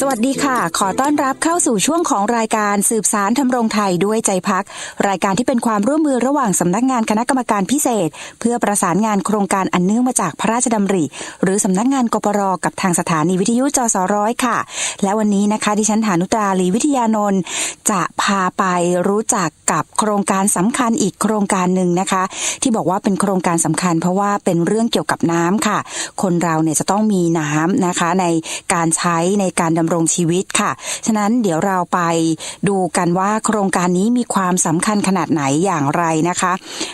สวัสดีค่ะ ขอต้อนรับเข้าสู่ช่วงของรายการสืบสารทำรงไทยด้วยใจพัก รายการที่เป็นความร่วมมือระหว่างสำนักงานคณะกรรมการพิเศษ เพื่อประสานงานโครงการอันเนื่องมาจากพระราชดำริ หรือสำนักงานกปรกับทางสถานีวิทยุจสร้อยค่ะ และวันนี้นะคะดิฉันฐานุตราลีวิทยานนท์จะพาไปรู้จักกับโครงการสำคัญอีกโครงการหนึ่งนะคะ ที่บอกว่าเป็นโครงการสำคัญ เพราะว่าเป็นเรื่องเกี่ยวกับน้ำค่ะ คนเราเนี่ยจะต้องมีน้ำนะคะในการใช้ในการดำรงชีวิตค่ะ ฉะนั้นเดี๋ยวเราไปดูกันว่าโครงการนี้มีความสำคัญขนาดไหนอย่างไรนะคะ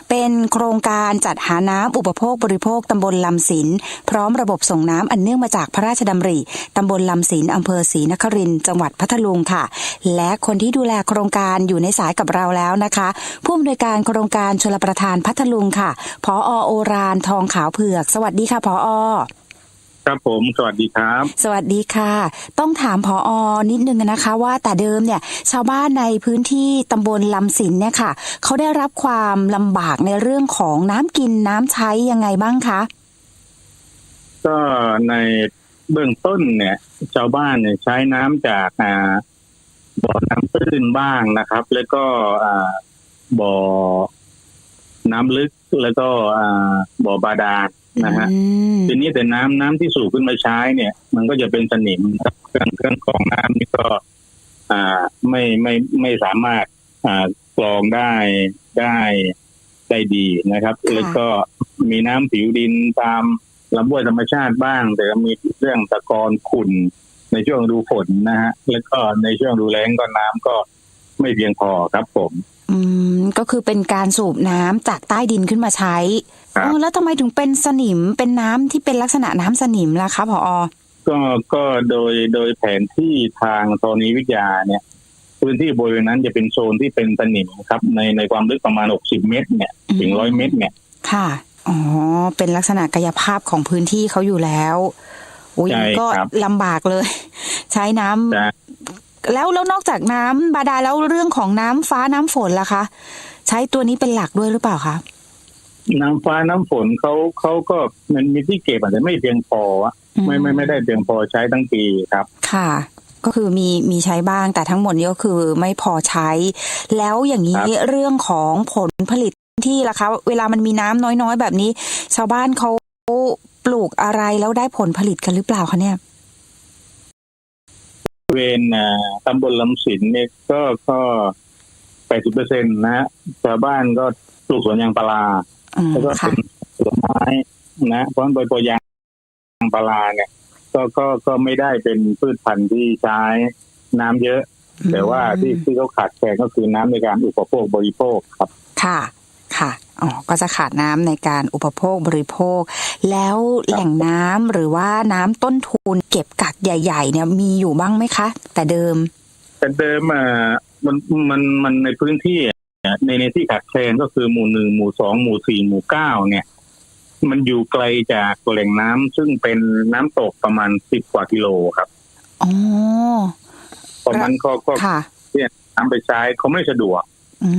เป็นโครงการจัดหาน้ำอุปโภคบริโภคตำบลลำสิน พร้อมระบบส่งน้ำอันเนื่องมาจากพระราชดำริตำบลลำสินอำเภอศรีนครินจังหวัดพัทลุงค่ะ และคนที่ดูแลโครงการอยู่ในสายกับเราแล้วนะคะ ผู้อำนวยการโครงการชลประทานพัทลุงค่ะ พอโอรานทองขาวเผือก สวัสดีค่ะพอ ครับผม สวัสดีครับ สวัสดีค่ะ ต้องถามพออนิดนึงนะคะว่าแต่เดิมเนี่ย ชาวบ้านในพื้นที่ตำบลลำสินเนี่ยค่ะเขาได้รับความลำบากในเรื่องของน้ำกินน้ำใช้ยังไงบ้างคะ ก็ในเบื้องต้นเนี่ย ชาวบ้านเนี่ยใช้น้ำจากอ่าบ่อน้ำตื้นบ้างนะครับ แล้วก็อ่าบ่อน้ำลึกแล้วก็อ่าบ่อบาดาล นะฮะอืมทีนี้แต่น้ำน้ำที่สูบขึ้นมาใช้เนี่ย มันก็จะเป็นสนิมครับเครื่องเครื่องกรองน้ำนี่ก็ อ่าไม่ไม่ไม่สามารถ อ่ากรองได้ได้ได้ดีนะครับค่ะแล้วก็มีน้ำผิวดินตามลำห้วยธรรมชาติบ้าง แต่ก็มีเรื่องตะกอนขุ่นในช่วงฤดูฝนนะฮะ แล้วก็ในช่วงฤดูแล้งก็น้ำก็ไม่เพียงพอครับผม อืมก็คือเป็นการสูบน้ำจากใต้ดินขึ้นมาใช้ ครับอ๋อแล้วทำไมถึงเป็นสนิมเป็นน้ำที่เป็นลักษณะน้ำสนิมล่ะคะพออก็ก็โดยโดยแผนที่ทางธรณีวิทยาเนี่ยพื้นที่บริเวณนั้นจะเป็นโซนที่เป็นสนิมครับ ในในความลึกประมาณ60เมตรเนี่ยถึงร้อยเมตรเนี่ยค่ะอ๋อเป็นลักษณะกายภาพของพื้นที่เขาอยู่แล้วอุ้ยใช่ก็ครับลำบากเลย ใช้น้ำจะแล้วแล้วนอกจากน้ำบาดาลแล้วเรื่องของน้ำฟ้าน้ำฝนล่ะคะ ใช้ตัวนี้เป็นหลักด้วยหรือเปล่าคะ น้ำฟ้าน้ำฝนเขาเขาก็มันมีที่เก็บอาจจะไม่เพียงพออะไม่ไม่ไม่ได้เพียงพอใช้ทั้งปีครับ ค่ะ ก็คือมีมีใช้บ้างแต่ทั้งหมดนี้ก็คือไม่พอใช้ แล้วอย่างนี้ครับเรื่องของผลผลิตที่ล่ะคะ เวลามันมีน้ำน้อยๆ แบบนี้ ชาวบ้านเขาปลูกอะไรแล้วได้ผลผลิตกันหรือเปล่าคะเนี่ยบริเวณอ่าตำบลลำสินเนี่ยก็ก็แปดสิบเปอร์เซ็นต์นะฮะชาวบ้านก็ปลูกสวนยางพาราอืม แล้วก็ค่ะเป็นสวนไม้นะเพราะโดยตัวยางพาราเนี่ย ก็ก็ก็ไม่ได้เป็นพืชพันธุ์ที่ใช้น้ำเยอะ แต่ว่าที่ที่เขาขาดแคลนก็คือน้ำในการอุปโภคบริโภคครับ ค่ะค่ะอ๋อก็จะขาดน้ำในการอุปโภคบริโภค แล้วแหล่งน้ำหรือว่าน้ำต้นทุนเก็บกักใหญ่ ๆ เนี่ยมีอยู่บ้างไหมคะ แต่เดิม แต่เดิมอะมันมันมันในพื้นที่ อะในในที่ขาดแคลนก็คือหมู่หนึ่งหมู่สองหมู่สี่หมู่เก้าเนี่ย มันอยู่ไกลจากแหล่งน้ำซึ่งเป็นน้ำตกประมาณสิบกว่ากิโลครับอ๋อเพราะมันก็ก็ค่ะน้ำไปใช้เขาไม่สะดวก อื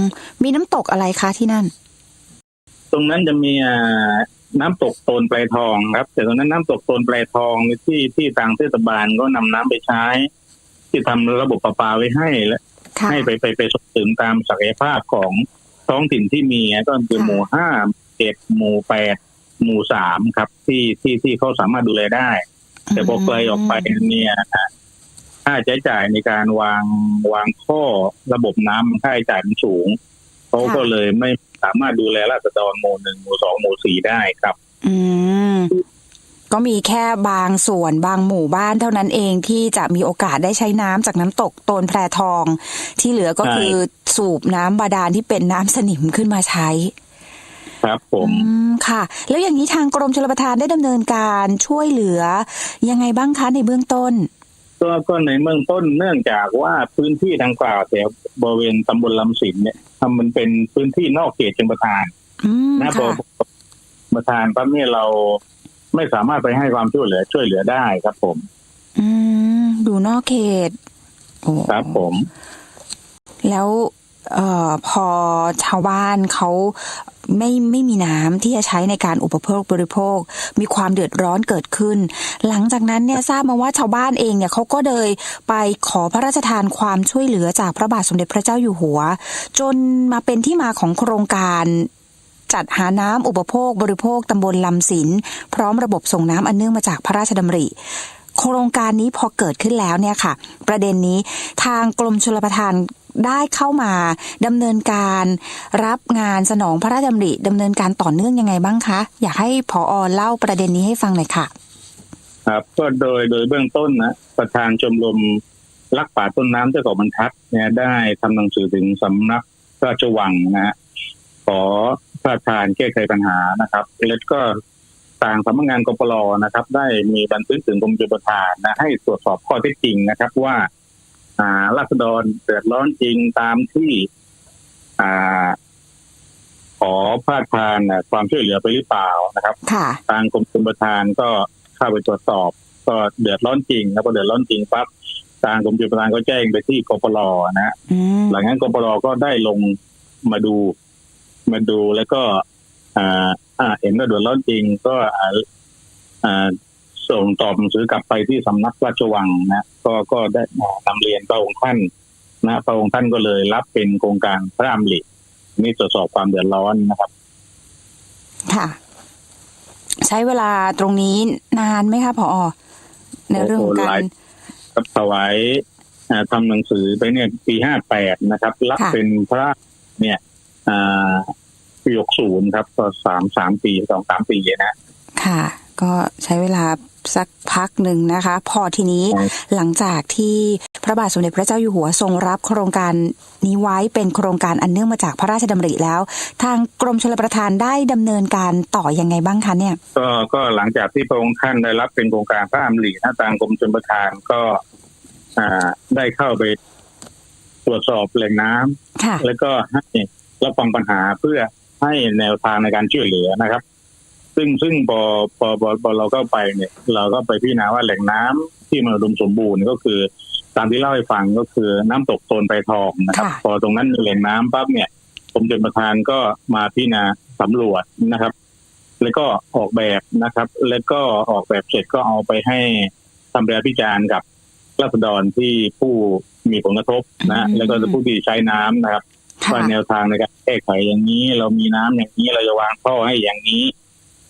มมีน้ำตกอะไรคะที่นั่น ตรงนั้นจะมีอ่าน้ำตกโตนปลายทองครับ แต่ตรงนั้นน้ำตกโตนปลายทองที่ที่ทางเทศบาลก็นำน้ำไปใช้ ที่ทำระบบประปาไว้ให้และค่ะ ให้ไปไปไปส่งเสริมตามศักยภาพของท้องถิ่นที่มีอะก็คือค่ะหมู่ห้าเจ็ดหมู่แปดหมู่สามครับ ที่ที่ที่เขาสามารถดูแลได้ แต่พอไกลออกไปเนี่ยค่าใช้จ่ายในการวางวางข้อระบบน้ำค่าใช้จ่ายมันสูงเขาก็เลยไม่สามารถดูแลราษฎรหมู่หนึ่งหมู่สองหมู่สี่ได้ครับ อืม ก็มีแค่บางส่วนบางหมู่บ้านเท่านั้นเองที่จะมีโอกาสได้ใช้น้ำจากน้ำตกโตนแพรทอง ที่เหลือก็ใช่คือสูบน้ำบาดาลที่เป็นน้ำสนิมขึ้นมาใช้ครับผมอืมค่ะ แล้วอย่างนี้ทางกรมชลประทานได้ดำเนินการช่วยเหลือ ยังไงบ้างคะในเบื้องต้น ก็ก็ในเบื้องต้นเนื่องจากว่าพื้นที่ดังกล่าวแถวบริเวณตำบลลำสินเนี่ยทำมันเป็นพื้นที่นอกเขตชลประทานอืมนะพอค่ะประทานปั๊บเนี่ยเรา ไม่สามารถไปให้ความช่วยเหลือช่วยเหลือได้ครับผม อืมดูนอกเขตโอ้ครับผม แล้วเอ่อพอชาวบ้านเขาไม่ไม่มีน้ำที่จะใช้ในการอุปโภคบริโภค มีความเดือดร้อนเกิดขึ้น หลังจากนั้นเนี่ยทราบมาว่าชาวบ้านเองเนี่ยเขาก็เลยไปขอพระราชทานความช่วยเหลือจากพระบาทสมเด็จพระเจ้าอยู่หัว จนมาเป็นที่มาของโครงการ จัดหาน้ำอุปโภค บริโภคตำบลลำสิน พร้อมระบบส่งน้ำอันเนื่องมาจากพระราชดำริโครงการนี้พอเกิดขึ้นแล้วเนี่ยค่ะ ประเด็นนี้ทางกรมชลประทานได้เข้ามาดำเนินการรับงานสนองพระราชดำริดำเนินการต่อเนื่องยังไงบ้างคะ อยากให้พออเล่าประเด็นนี้ให้ฟังหน่อยค่ะ ครับก็โดยโดยเบื้องต้นนะประธานชมรมรักป่าต้นน้ำเจ้าเกาะบรรทัดเนี่ยได้ทำหนังสือถึงสำนักพระราชวังนะฮะขอ พระราชทานแก้ไขปัญหานะครับ แล้วก็ต่างสำนักงานกปรนะครับ ได้มีบันทึกถึงกรมชลประทานนะให้ตรวจสอบข้อเท็จจริงนะครับ ว่าอ่าราษฎรเดือดร้อนจริงตามที่อ่าขอพระราชทานน่ะความช่วยเหลือไปหรือเปล่านะครับค่ะทางกรมชลประทานก็เข้าไปตรวจสอบ ก็เดือดร้อนจริงแล้วพอเดือดร้อนจริงปั๊บทางกรมชลประทานก็แจ้งไปที่กปรนะอืมหลังจากนั้นกปรก็ได้ลงมาดู มาดูแล้วก็อ่าอ่าเห็นว่าเดือดร้อนจริงก็อ่าอ่าส่งตอบหนังสือกลับไปที่สำนักราชวังนะก็ก็ได้นำเรียนพระองค์ท่านนะพระองค์ท่านก็เลยรับเป็นโครงการพระรามลินี่ตรวจสอบความเดือดร้อนนะครับ ค่ะ ใช้เวลาตรงนี้นานไหมคะพออในเรื่องของการครับถวายอ่าทำหนังสือไปเนี่ยปีห้าแปดนะครับ รับค่ะเป็นพระเนี่ยอ่า ปีหกศูนย์ครับ ก็สามสามปีสองสามปีนะ ค่ะ ก็ใช้เวลาสักพักหนึ่งนะคะ พอทีนี้ครับหลังจากที่พระบาทสมเด็จพระเจ้าอยู่หัวทรงรับโครงการนี้ไว้เป็นโครงการอันเนื่องมาจากพระราชดำริแล้ว ทางกรมชลประทานได้ดำเนินการต่อยังไงบ้างคะเนี่ย ก็ก็หลังจากที่พระองค์ท่านได้รับเป็นโครงการพระอำลีนะทางกรมชลประทานก็อ่าได้เข้าไปตรวจสอบแหล่งน้ำค่ะแล้วก็ให้ รับฟังปัญหาเพื่อให้แนวทางในการช่วยเหลือนะครับ ซึ่งซึ่งพอพอพอพอเราก็ไปเนี่ย เราก็ไปพิจารณาว่าแหล่งน้ำที่มันอุดมสมบูรณ์ก็คือ ตามที่เล่าให้ฟังก็คือน้ำตกโตนไปทองนะครับค่ะพอตรงนั้นมีแหล่งน้ำปั๊บเนี่ยกรมชลประทานก็มาพิจารณาสำรวจนะครับ แล้วก็ออกแบบนะครับ แล้วก็ออกแบบเสร็จก็เอาไปให้ทำแบบพิจารณ์กับรัษฎรที่ผู้มีผลกระทบนะอืมแล้วก็ผู้ที่ใช้น้ำนะครับค่ะ ว่าแนวทางในการแก้ไขอย่างนี้ เรามีน้ำอย่างนี้เราจะวางท่อให้อย่างนี้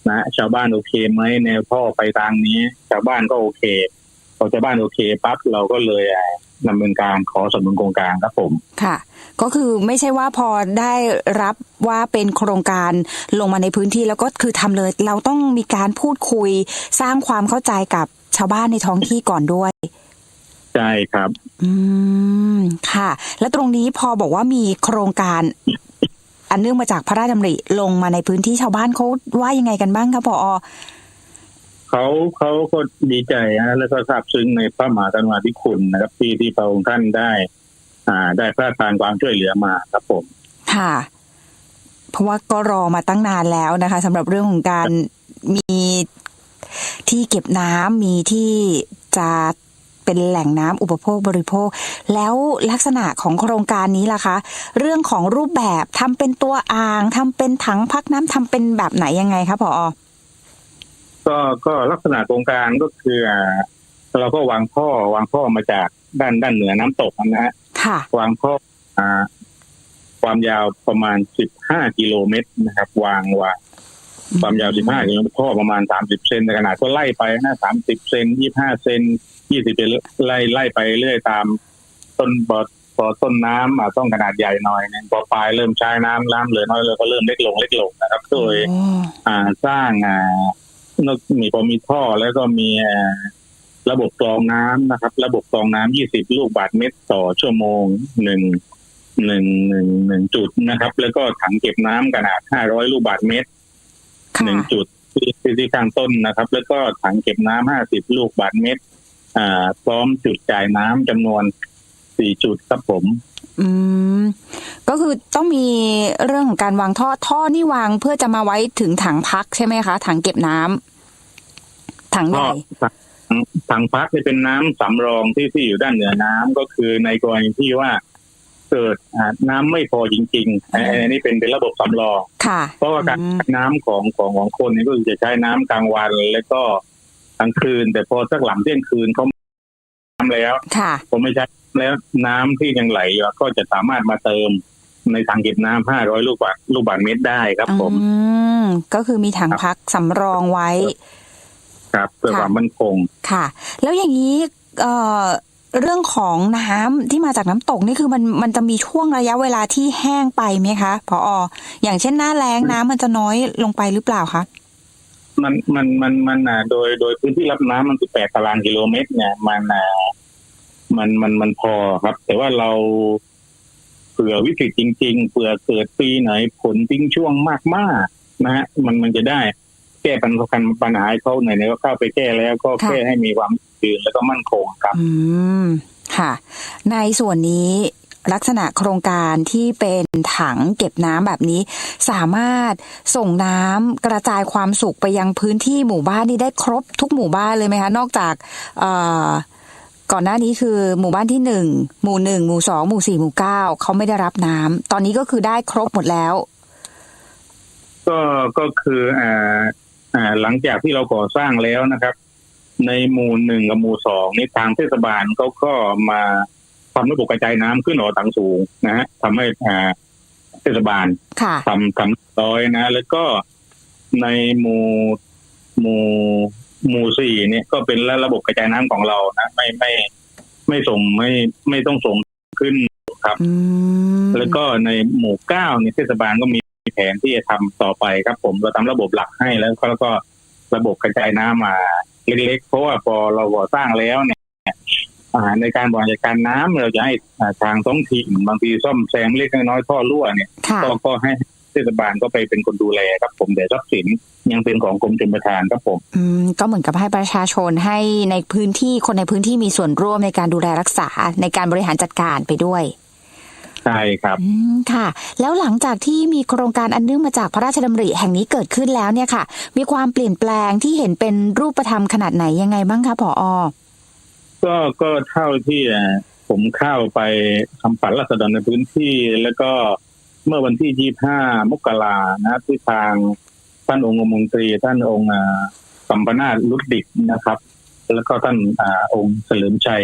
นะชาวบ้านโอเคไหมแนวท่อไปทางนี้ชาวบ้านก็โอเคพอชาวบ้านโอเคปั๊บเราก็เลยอะดำเนินการขอสนับสนุนโครงการครับผมค่ะ ก็คือไม่ใช่ว่าพอได้รับว่าเป็นโครงการลงมาในพื้นที่แล้วก็คือทำเลย เราต้องมีการพูดคุยสร้างความเข้าใจกับชาวบ้านในท้องที่ก่อนด้วย ใช่ครับ อืมค่ะ แล้วตรงนี้พอบอกว่ามีโครงการอันเนื่องมาจากพระราชดำริลงมาในพื้นที่ชาวบ้านเขาว่ายังไงกันบ้างคะพอเขาเขาก็ดีใจนะแล้วก็ซาบซึ้งในพระมหากรุณาธิคุณนะครับ ที่ที่พระองค์ท่านได้ อ่า ได้พระราชทานความช่วยเหลือมาครับผม ค่ะ เพราะว่าก็รอมาตั้งนานแล้วนะคะสำหรับเรื่องของการมีที่เก็บน้ำมีที่จะ เป็นแหล่งน้ำอุปโภคบริโภค แล้วลักษณะของโครงการนี้ล่ะคะ เรื่องของรูปแบบทำเป็นตัวอ่างทำเป็นถังพักน้ำทำเป็นแบบไหนยังไงคะพอก็ก็ลักษณะโครงการก็คืออ่าเราก็วางท่อวางท่อมาจากด้านด้านเหนือน้ำตกนะฮะค่ะวางท่ออ่าความยาวประมาณ15กิโลเมตรนะครับ วางวาง ความยาว15กิโลเมตรท่อประมาณ30เซนในขนาดก็ไล่ไปนะ30เซน25เซน20เซนไล่ไล่ไปเรื่อยตาม ต้นบอพอต้นน้ำอะต้องขนาดใหญ่หน่อยนึงพอปลายเริ่มใช้น้ำน้ำเหลือน้อยเลยก็เริ่มเล็กลงเล็กลงนะครับ โดยโอ้อ่าสร้างอ่านอกมีพอมีท่อแล้วก็มีอ่าระบบกรองน้ำนะครับ ระบบกรองน้ำ20 ลูกบาศก์เมตรต่อชั่วโมงหนึ่งหนึ่งหนึ่งหนึ่งจุดนะครับ แล้วก็ถังเก็บน้ำขนาด 500 ลูกบาศก์เมตรค่ะ หนึ่งจุดที่ที่ที่ข้างต้นนะครับ แล้วก็ถังเก็บน้ำ50ลูกบาศก์เมตร อ่า พร้อมจุดจ่ายน้ำจำนวน4จุดครับผม อืม ก็คือต้องมีเรื่องของการวางท่อ ท่อนี่วางเพื่อจะมาไว้ถึงถังพักใช่ไหมคะ ถังเก็บน้ำถังใหก็ญ่ถังถังพักจะเป็นน้ำสำรองที่ที่อยู่ด้านเหนือน้ำก็คือในกรณีที่ว่า เกิดอ่าน้ำไม่พอจริงๆอันอันนี้เป็นเป็นระบบสำรองค่ะเพราะว่าการอืมใช้น้ำของของของคนเนี่ยก็คือจะใช้น้ำกลางวันแล้วก็กลางคืน แต่พอสักหลังเที่ยงคืนเขาน้ำแล้วค่ะผมไม่ใช้แล้วน้ำที่ยังไหลอยู่ก็จะสามารถมาเติมในถังเก็บน้ำ500ลูกบาศก์ลูกบาศก์เมตรได้ครับผมอืมก็คือมีถังพักสำรองไว้ ครับเพื่อค่ะความมั่นคงค่ะ แล้วอย่างนี้ เอ่อเรื่องของน้ำที่มาจากน้ำตกนี่คือมันมันจะมีช่วงระยะเวลาที่แห้งไปไหมคะพอออย่างเช่นหน้าแล้งน้ำมันจะน้อยลงไปหรือเปล่าคะมันมันมันมันอะโดยโดยพื้นที่รับน้ำมันคือแปดตารางกิโลเมตร เนี่ย มันอะมันมันมันพอครับ แต่ว่าเราเผื่อวิกฤตจริง ๆ เผื่อเกิดปีไหนผลทิ้งช่วงมากๆนะฮะมันมันจะได้ แก้ปัญหาปัญหาให้เขาไหนๆก็เข้าไปแก้แล้วก็ค่ะแก้ให้มีความยืนแล้วก็มั่นคงครับ อืมค่ะ ในส่วนนี้ลักษณะโครงการที่เป็นถังเก็บน้ำแบบนี้ สามารถส่งน้ำกระจายความสุขไปยังพื้นที่หมู่บ้านนี่ได้ครบทุกหมู่บ้านเลยไหมคะ นอกจากเอ่อก่อนหน้านี้คือหมู่บ้านที่หนึ่งหมู่หนึ่งหมู่สองหมู่สี่หมู่เก้าเขาไม่ได้รับน้ำตอนนี้ก็คือได้ครบหมดแล้ว ก็ก็คืออ่าอ่า หลังจากที่เราก่อสร้างแล้วนะครับ ในหมู่หนึ่งกับหมู่สองนี่ทางเทศบาลเขาก็มาทำระบบกระจายน้ำขึ้นหอถังสูงนะฮะทำให้อ่าเทศบาลค่ะทำทำร้อยนะ แล้วก็ในหมู่หมู่หมู่สี่เนี่ยก็เป็นระบบกระจายน้ำของเรานะไม่ไม่ไม่ส่งไม่ไม่ต้องส่งขึ้นอืมแล้วก็ในหมู่เก้าเนี่ยเทศบาลก็มี แผนที่จะทำต่อไปครับผมเราทำระบบหลักให้แล้วก็แล้วก็ระบบกระจายน้ำมาเล็กๆเพราะว่าพอเราก่อสร้างแล้วเนี่ยอ่าในการบริหารจัดการน้ำเราจะให้อ่าทางท้องถิ่นบางทีซ่อมแซมเล็กน้อยๆท่อรั่วเนี่ยค่ะก็ก็ให้เทศบาลก็ไปเป็นคนดูแลครับผมแต่ทรัพย์สินยังเป็นของกรมชลประทานครับผมอืมก็เหมือนกับให้ประชาชนให้ในพื้นที่คนในพื้นที่มีส่วนร่วมในการดูแลรักษาในการบริหารจัดการไปด้วย ใช่ครับอืมค่ะ แล้วหลังจากที่มีโครงการอันเนื่องมาจากพระราชดำริแห่งนี้เกิดขึ้นแล้วเนี่ยค่ะ มีความเปลี่ยนแปลงที่เห็นเป็นรูปธรรมขนาดไหนยังไงบ้างคะผอก็ก็เท่าที่อ่าผมเข้าไปทำฝันรัษฎรในพื้นที่ แล้วก็เมื่อวันที่ 25 มกรานะที่ทางท่านองค์มนตรี ท่านองค์อ่าสัมปนาถลุดดิกนะครับ แล้วก็ท่านอ่าองค์เฉลิมชัย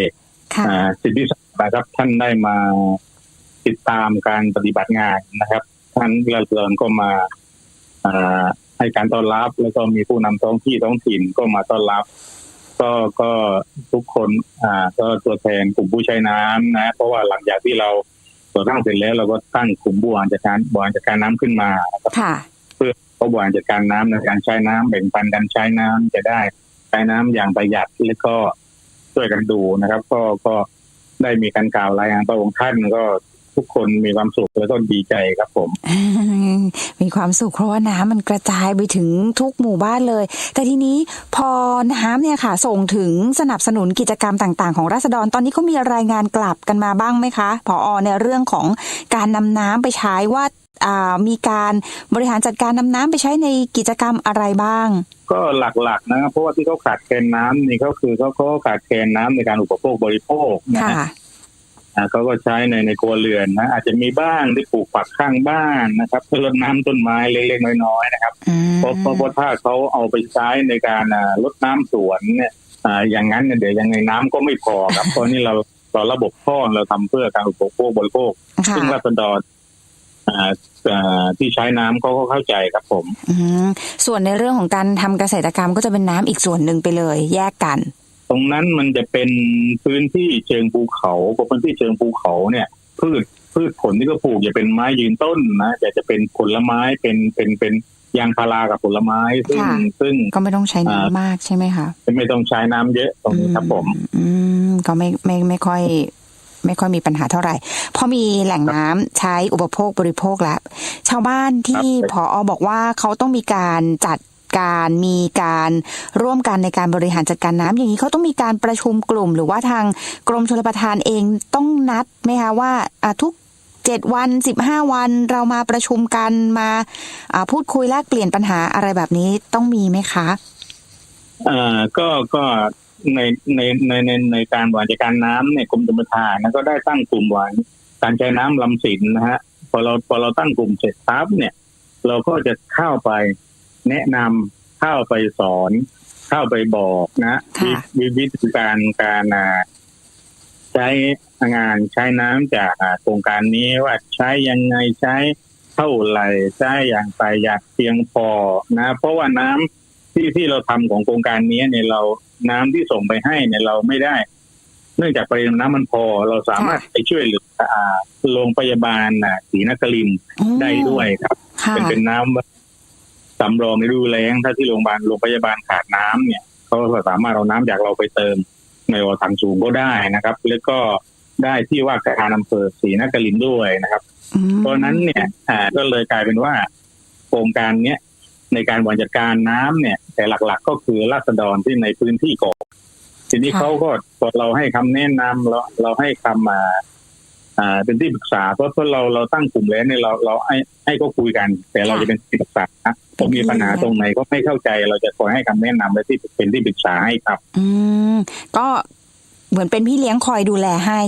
ค่ะอ่าสิทธิศักดิ์นะครับ ท่านได้มา ติดตามการปฏิบัติงานนะครับ ท่านเราเริญก็มาอ่าให้การต้อนรับ แล้วก็มีผู้นำท้องที่ท้องถิ่นก็มาต้อนรับ ก็ก็ทุกคนอ่าก็ตัวแทนกลุ่มผู้ใช้น้ำนะ เพราะว่าหลังจากที่เราก่อสร้างเสร็จแล้วเราก็ตั้งกลุ่มบริหารจัดการบริหารจัดการน้ำขึ้นมานะครับค่ะเขาบริหารจัดการน้ำในการใช้น้ำแบ่งปันกันใช้น้ำจะได้ใช้น้ำอย่างประหยัดแล้วก็ช่วยกันดูนะครับ ก็ก็ได้มีการกล่าวรายงานพระองค์ท่านก็ ทุกคนมีความสุขแล้วก็ดีใจครับผม มีความสุขเพราะว่าน้ำมันกระจายไปถึงทุกหมู่บ้านเลย แต่ทีนี้พอน้ำเนี่ยค่ะ ส่งถึงสนับสนุนกิจกรรมต่างๆ ของราษฎรตอนนี้เขามีรายงานกลับกันมาบ้างไหมคะผอในเรื่องของการนำน้ำไปใช้ว่าอ่ามีการบริหารจัดการนำน้ำไปใช้ในกิจกรรมอะไรบ้าง ก็หลักๆนะครับเพราะว่าที่เขาขาดแคลนน้ำนี่ก็คือเขาเขาขาดแคลนน้ำในการอุปโภคบริโภคนะค่ะฮะอ่า เขาก็ใช้ในในครัวเรือนนะอาจจะมีบ้างที่ปลูกฝักข้างบ้านนะครับเพื่อรดน้ำต้นไม้เล็กๆน้อยๆนะครับอืมเพราะเพราะเพราะถ้าเขาเอาไปใช้ในการอ่ารดน้ำสวนเนี่ยอ่าอย่างนั้นเนี่ยเดี๋ยวยังไงน้ำก็ไม่พอครับเพราะนี่เราเราระบบท่อเราทำเพื่อการอุปโภคบริโภคค่ะซึ่งรัษฎรอ่าอ่าที่ใช้น้ำเขาก็เข้าใจครับผมอืมส่วนในเรื่องของการทำเกษตรกรรมก็จะเป็นน้ำอีกส่วนหนึ่งไปเลย แยกกันต รงนั้นมันจะเป็นพื้นที่เชิงภูเขาเพราะพื้นที่เชิงภูเขาเนี่ย พืชพืชผลที่เขาปลูกจะเป็นไม้ยืนต้นนะแต่จะเป็นผลไม้เป็นเป็นเป็นยางพารากับผลไม้ ซึ่งค่ะซึ่งก็ไม่ต้องใช้อ่าน้ำมากใช่ไหมคะไม่ต้องใช้น้ำเยอะตรงนี้ครับผม อืมก็ไม่ไม่ไม่ค่อย ไม่ค่อยมีปัญหาเท่าไหร่เพราะมีแหล่งน้ำใช้อุปโภคบริโภคแล้ว ชาวบ้านที่ครับพอบอกว่าเขาต้องมีการจัด การมีการร่วมกันในการบริหารจัดการน้ำอย่างนี้เขาต้องมีการประชุมกลุ่ม หรือว่าทางกรมชลประทานเองต้องนัดไหมคะว่าทุกเจ็ดวันสิบห้าวันเรามาประชุมกันมาพูดคุยแลกเปลี่ยนปัญหาอะไรแบบนี้ต้องมีไหมคะอ่าก็ก็ในในในในในการบริหารจัดการน้ำเนี่ยกรมชลประทานก็ได้ตั้งกลุ่มบริหาการใช้น้ำลำสินนะฮะพอเราพอเราตั้งกลุ่มเสร็จปั๊บเนี่ย เราก็จะเข้าไป แนะนำเข้าไปสอน เข้าไปบอกนะค่ะวิวิธีการการอ่าใช้งานใช้น้ำจากอ่าโครงการนี้ว่าใช้ยังไงใช้เท่าไหร่ใช้อย่างไรอย่างเพียงพอนะ เพราะว่าน้ำที่ที่เราทำของโครงการนี้เนี่ยเราน้ำที่ส่งไปให้เนี่ยเราไม่ได้เนื่องจากปริมาณน้ำมันพอ เราสามารถไปช่วยเหลืออ่าโรงพยาบาลอะศรีนครินทร์อืมได้ด้วยครับค่ะเป็นเป็นน้ำ สำรองในฤดูแล้งถ้าที่โรงพยาบาลโรงพยาบาลขาดน้ำเนี่ยเขาก็สามารถเอาน้ำจากเราไปเติมในวอถังสูงก็ได้นะครับ แล้วก็ได้ที่ว่าการอำเภอศรีนครินทร์ด้วยนะครับอืมเพราะฉะนั้นเนี่ยอ่าก็เลยกลายเป็นว่าโครงการเนี้ยในการบริหารจัดการน้ำเนี่ย แต่หลัก ๆ ก็คือราษฎรที่ในพื้นที่ก่อนทีนี้ค่ะเขาก็พอเราให้คำแนะนำเราเราให้คำมา อ่าเป็นที่ปรึกษาเพราะเพราะเราเราตั้งกลุ่มแล้วเนี่ยเราเราให้ให้ก็คุยกัน แต่เราจะเป็นที่ปรึกษานะผมมีปัญหาตรงไหนก็ไม่เข้าใจ เราจะคอยให้คำแนะนำและที่เป็นที่ปรึกษาให้ครับ อืมก็เหมือนเป็นพี่เลี้ยงคอยดูแลให้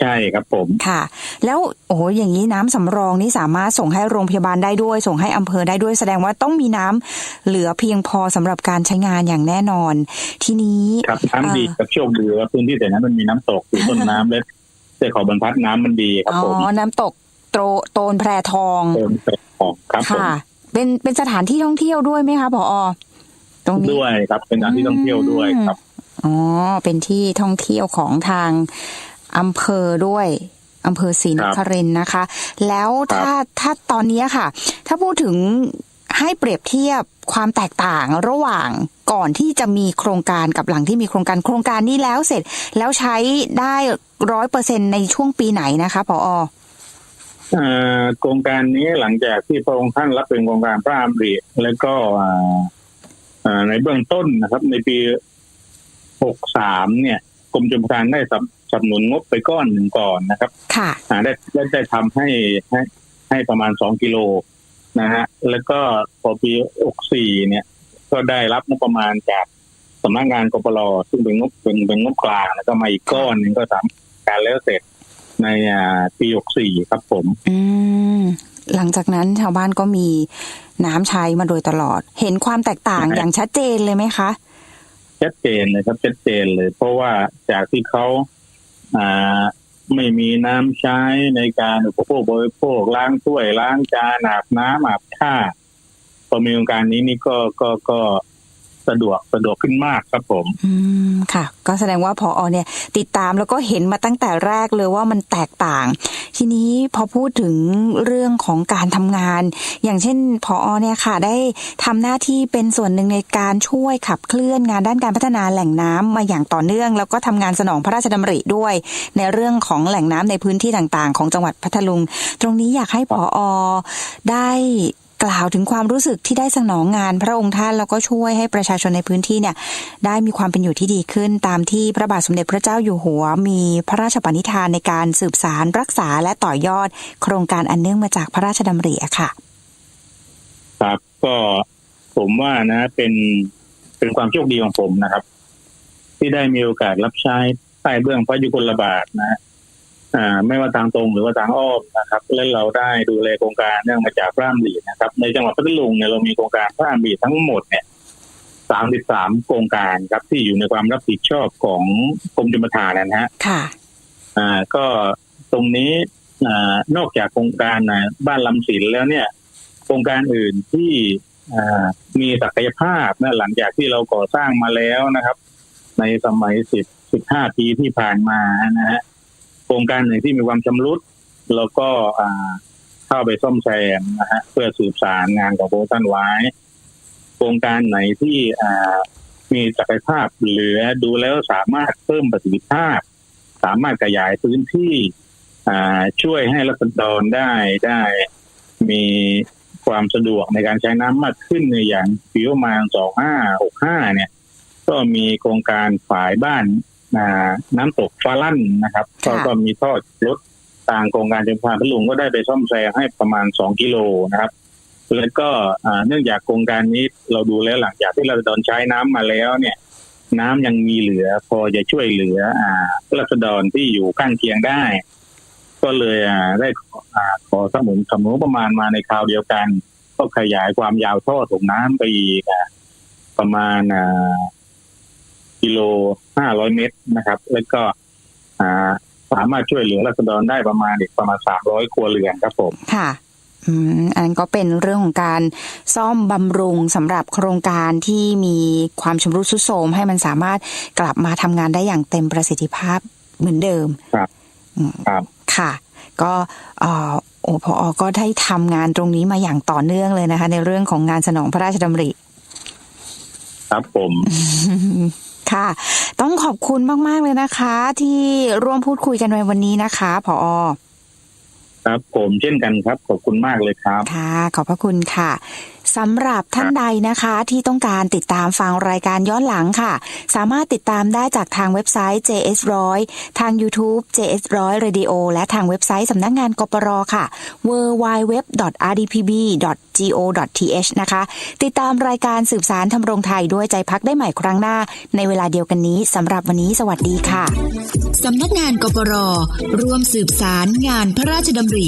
ใช่ครับผมค่ะ แล้วโอ้โหอย่างนี้น้ำสำรองนี่สามารถส่งให้โรงพยาบาลได้ด้วย ส่งให้อำเภอได้ด้วยแสดงว่าต้องมีน้ำเหลือเพียงพอสำหรับการใช้งานอย่างแน่นอน ทีนี้ครับน้ำดีกับโชคดีว่าพื้นที่แต่นั้นมันมีน้ำตกอยู่ต้นน้ำและ แต่ขอบรรพัดน้ำมันดีครับอ๋อผมน้ำตกโตรโตนแพรทองเติมเต็มของครับผมค่ะ เป็นเป็นสถานที่ท่องเที่ยวด้วยไหมคะผอตรงนี้ด้วยครับ เป็นสถานที่ท่องเที่ยวด้วยครับอ๋อเป็นที่ท่องเที่ยวของทางอำเภอด้วยอำเภอศรีนครินทร์นะคะ แล้วถ้าถ้าตอนนี้ค่ะ ถ้าพูดถึง ให้เปรียบเทียบความแตกต่างระหว่างก่อนที่จะมีโครงการกับหลังที่มีโครงการโครงการนี้แล้วเสร็จแล้วใช้ได้ร้อยเปอร์เซ็นในช่วงปีไหนนะคะผอออโครงการนี้หลังจากที่พระองค์ท่านรับเป็นโครงการพระอามริแล้วก็ในเบื้องต้นนะครับ ในปี63เนี่ยกรมชลประทานได้สนับสนุนงบไปก้อนหนึ่งก่อนนะครับ ค่ะได้ได้ได้ทำให้ให้ให้ประมาณสองกิโล นะฮะแล้วก็พอปี64เนี่ย ก็ได้รับงบประมาณจากสำนักงานกปรซึ่งเป็นงบเป็นเป็นงบกลางแล้วก็มาอีกก้อนหนึ่งก็สามการแล้วเสร็จในอ่าปี64ครับผม อืมหลังจากนั้นชาวบ้านก็มีน้ำใช้มาโดยตลอด เห็นความแตกต่างใช่อย่างชัดเจนเลยไหมคะ ชัดเจนเลยครับชัดเจนเลย เพราะว่าจากที่เขาอ่า ไม่มีน้ำใช้ในการอุปโภคบริโภคล้างถ้วยล้างจานอาบน้ำอาบท่าพอมีโครงการนี้นี่ก็ก็ก็ สะดวกสะดวกขึ้นมากครับผม อืมค่ะ ก็แสดงว่าพออเนี่ย ติดตามแล้วก็เห็นมาตั้งแต่แรกเลยว่ามันแตกต่าง ทีนี้พอพูดถึงเรื่องของการทำงาน อย่างเช่นพออเนี่ยค่ะ ได้ทำหน้าที่เป็นส่วนหนึ่งในการช่วยขับเคลื่อนงานด้านการพัฒนาแหล่งน้ำมาอย่างต่อเนื่อง แล้วก็ทำงานสนองพระราชดำริด้วย ในเรื่องของแหล่งน้ำในพื้นที่ต่างๆ ของจังหวัดพัทลุง ตรงนี้อยากให้ปออได้ กล่าวถึงความรู้สึกที่ได้สนองงานพระองค์ท่านแล้วก็ช่วยให้ประชาชนในพื้นที่เนี่ยได้มีความเป็นอยู่ที่ดีขึ้น ตามที่พระบาทสมเด็จพระเจ้าอยู่หัว มีพระราชปณิธานในการสืบสารรักษาและต่อยอด โครงการอันเนื่องมาจากพระราชดำริอะค่ะ ครับก็ผมว่านะเป็นเป็นความโชคดีของผมนะครับ ที่ได้มีโอกาสรับใช้ใต้เบื้องพระยุคลบาทนะ อ่าไม่ว่าทางตรงหรือว่าทางอ้อมนะครับและเราได้ดูแลโครงการเนื่องมาจากพระอำรีนะครับ ในจังหวัดพัทลุงเนี่ยเรามีโครงการพระอำรีทั้งหมดเนี่ยสามสิบสามโครงการครับที่อยู่ในความรับผิดชอบของกรมชลประทานนะฮะค่ะอ่าก็ตรงนี้อ่านอกจากโครงการอ่าบ้านลำสินแล้วเนี่ย โครงการอื่นที่อ่ามีศักยภาพนะหลังจากที่เราก่อสร้างมาแล้วนะครับ ในสมัยสิบสิบห้าปีที่ผ่านมานะฮะโครงการไหนที่มีความชำรุด แล้วก็เข้าไปซ่อมแซมนะฮะเพื่อสืบสารงานของพรงค์ท่านไว้ โครงการไหนที่มีศักยภาพเหลือดูแล้วสามารถเพิ่มประสิทธิภาพ สามารถขยายพื้นที่ช่วยให้รัษฎรได้ได้มีความสะดวกในการใช้น้ำมากขึ้นในอย่างปีประมาณสองห้าหกห้าเนี่ย ก็มีโครงการฝ่ายบ้าน อ่าน้ำตกฟ้าลั่นนะครับค่ะก็ก็มีท่อรถทางโครงการเชียงพานพัทลุงก็ได้ไปซ่อมแซมให้ประมาณสองกิโลนะครับแล้วก็อ่าเนื่องจากโครงการนี้เราดูแล้วหลังจากที่เราดอนใช้น้ำมาแล้วเนี่ย น้ำยังมีเหลือ พอจะช่วยเหลือ อ่ารัษฎรที่อยู่ข้างเคียงได้ ก็เลยอ่าได้ขออ่าขอสมุนสมุนประมาณมาในคราวเดียวกัน ก็ขยายความยาวท่อส่งน้ำไปอีกอะประมาณอ่า กิโลห้าร้อยเมตรนะครับ แล้วก็อ่าสามารถช่วยเหลือรัษฎรได้ประมาณอีกประมาณสามร้อยครัวเรือนครับผมค่ะอืมอันนั้นก็เป็นเรื่องของการซ่อมบำรุงสำหรับโครงการที่มีความชำรุดทรุดโทรมให้มันสามารถกลับมาทำงานได้อย่างเต็มประสิทธิภาพเหมือนเดิม ครับอืมครับค่ะ ก็เอ่อโอ้พอก็ได้ทำงานตรงนี้มาอย่างต่อเนื่องเลยนะคะ ในเรื่องของงานสนองพระราชดำริ ครับผม ค่ะ ต้องขอบคุณมาก ๆ เลยนะคะ ที่ร่วมพูดคุยกันในวันนี้นะคะผอครับผมเช่นกันครับ ขอบคุณมากเลยครับ ค่ะ ขอบพระคุณค่ะ สำหรับท่านใดนะคะที่ต้องการติดตามฟังรายการย้อนหลังค่ะ สามารถติดตามได้จากทางเว็บไซต์ JS100 ทาง YouTube JS100 Radio และทางเว็บไซต์สำนักงานกปรค่ะ www.rdpb.go.th นะคะ ติดตามรายการสืบสารทำรงไทยด้วยใจพักได้ใหม่ครั้งหน้า ในเวลาเดียวกันนี้สำหรับวันนี้สวัสดีค่ะสำนักงานกปรร่วมสืบสารงานพระราชดำริ